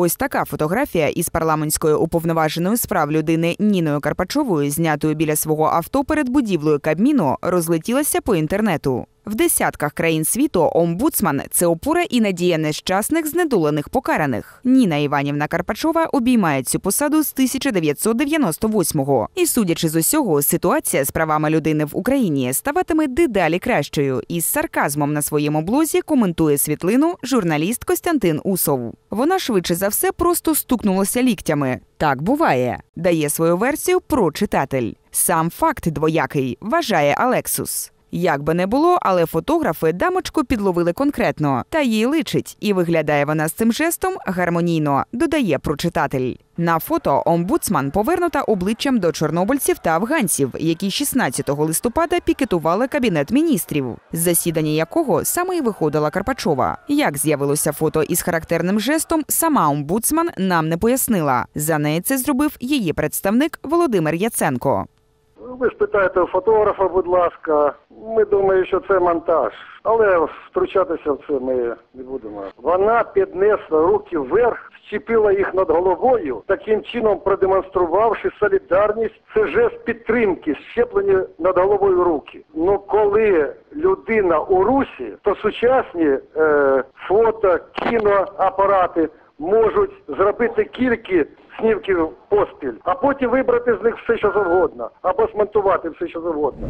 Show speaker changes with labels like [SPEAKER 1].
[SPEAKER 1] Ось така фотографія із парламентською уповноваженою справ людини Ніною Карпачовою, знятою біля свого авто перед будівлею Кабміну, розлетілася по інтернету. В десятках країн світу омбудсман це опора і надія нещасних знедолених покараних. Ніна Іванівна Карпачова обіймає цю посаду з 1998-го. І судячи з усього, ситуація з правами людини в Україні ставатиме дедалі кращою. Із сарказмом на своєму блозі коментує світлину журналіст Костянтин Усов. Вона швидше за все просто стукнулася ліктями. Так буває, дає свою версію про читатель. Сам факт двоякий, вважає Алексус. Як би не було, але фотографи дамочку підловили конкретно, та їй личить, і виглядає вона з цим жестом гармонійно, додає прочитатель. На фото омбудсман повернута обличчям до чорнобильців та афганців, які 16 листопада пікетували кабінет міністрів, з засідання якого саме й виходила Карпачова. Як з'явилося фото із характерним жестом, сама омбудсман нам не пояснила. За неї це зробив її представник Володимир Яценко.
[SPEAKER 2] Ви спитаєте фотографа, будь ласка. Ми думаємо, що це монтаж. Але втручатися в це ми не будемо. Вона піднесла руки вверх, зчепила їх над головою, таким чином продемонструвавши солідарність. Це жест підтримки, щеплені над головою руки. Ну коли людина у русі, то сучасні е, фото, кіноапарати можуть зробити кілька снівків поспіль, а потім вибрати з них все, що завгодно, або смонтувати все, що завгодно.